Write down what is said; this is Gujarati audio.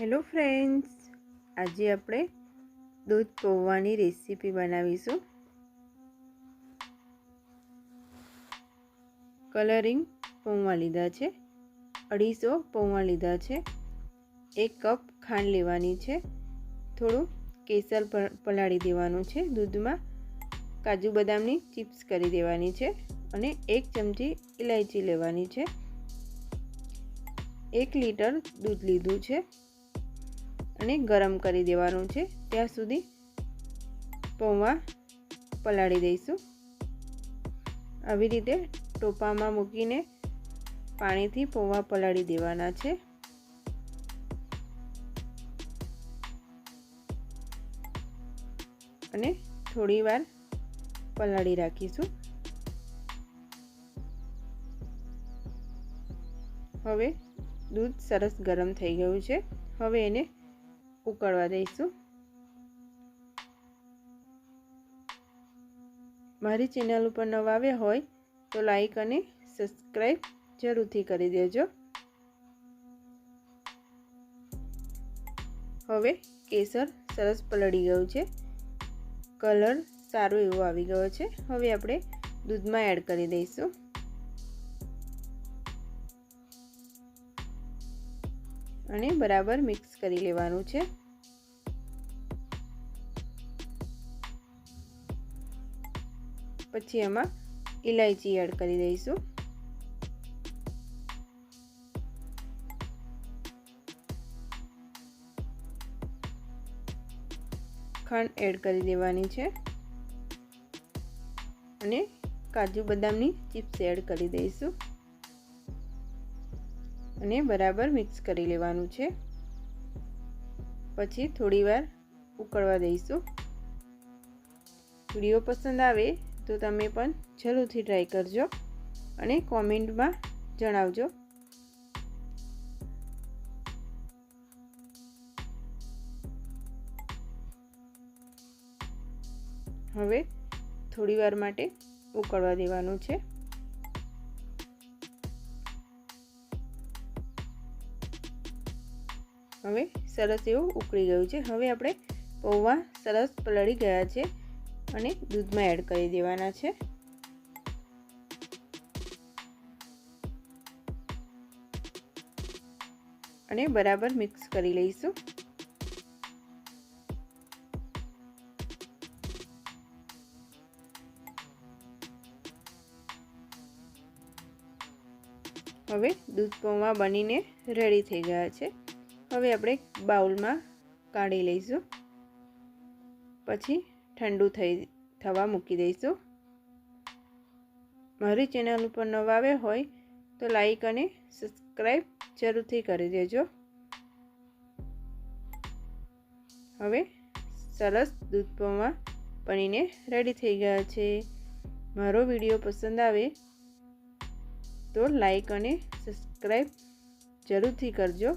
હેલો ફ્રેન્ડ્સ આજે આપણે દૂધ પૌવાની રેસીપી બનાવીશું. કલરિંગ પૌવા લીધા છે. અઢીસો પૌવા લીધા છે. એક કપ ખાંડ લેવાની છે. થોડું કેસર પલાળી દેવાનું છે દૂધમાં. કાજુ બદામની ચિપ્સ કરી દેવાની છે અને એક ચમચી ઇલાયચી લેવાની છે. એક લીટર દૂધ લીધું છે. અને ગરમ કરી દેવાનું છે. ત્યાં સુધી પૌવા પલાળી દઈશું. આવી રીતે ટોપામાં મૂકીને પાણીથી પૌવા પલાળી દેવાના છે. અને થોડી વાર પલાળી રાખીશું. હવે દૂધ સરસ ગરમ થઈ ગયું છે. હવે એને ઉકળવા દઈશું. મારી ચેનલ ઉપર નવા આવ્યા હોય તો લાઈક અને સબસ્ક્રાઈબ જરૂરથી કરી દેજો. હવે કેસર સરસ પલળી ગયું છે. કલર સારો એવો આવી ગયો છે. હવે આપણે દૂધમાં એડ કરી દઈશું. અને બરાબર મિક્સ કરી લેવાનું છે. પછી એમાં ઇલાયચી એડ કરી દઈશું. ખાંડ એડ કરી દેવાની છે. અને કાજુ બદામની ચિપ્સ એડ કરી દઈશું. અને બરાબર મિક્સ કરી લેવાનું છે. પછી થોડીવાર ઉકળવા દઈશું. વીડિયો પસંદ આવે તો તમે પણ જરૂરથી ટ્રાય કરજો અને કોમેન્ટમાં જણાવજો. હવે થોડીવાર માટે ઉકળવા દેવાનું છે. હવે સરસ એવું ઉકળી ગયું છે. હવે આપણે પૌવા સરસ પલળી ગયા છે અને દૂધમાં એડ કરી દેવાના છે. અને બરાબર મિક્સ કરી લઈશું. હવે દૂધ પૌવા બનીને રેડી થઈ ગયા છે. હવે આપણે બાઉલમાં કાઢી લઈશું. પછી ઠંડુ થઈ, થવા મૂકી દઈશું. મારી ચેનલ ઉપર નવા આવે હોય તો લાઈક અને સબસ્ક્રાઈબ જરૂરથી કરી દેજો. હવે સરસ દૂધ પૌવા બનીને રેડી થઈ ગયા છે. મારો વીડિયો પસંદ આવે તો લાઈક અને સબસ્ક્રાઈબ જરૂરથી કરજો.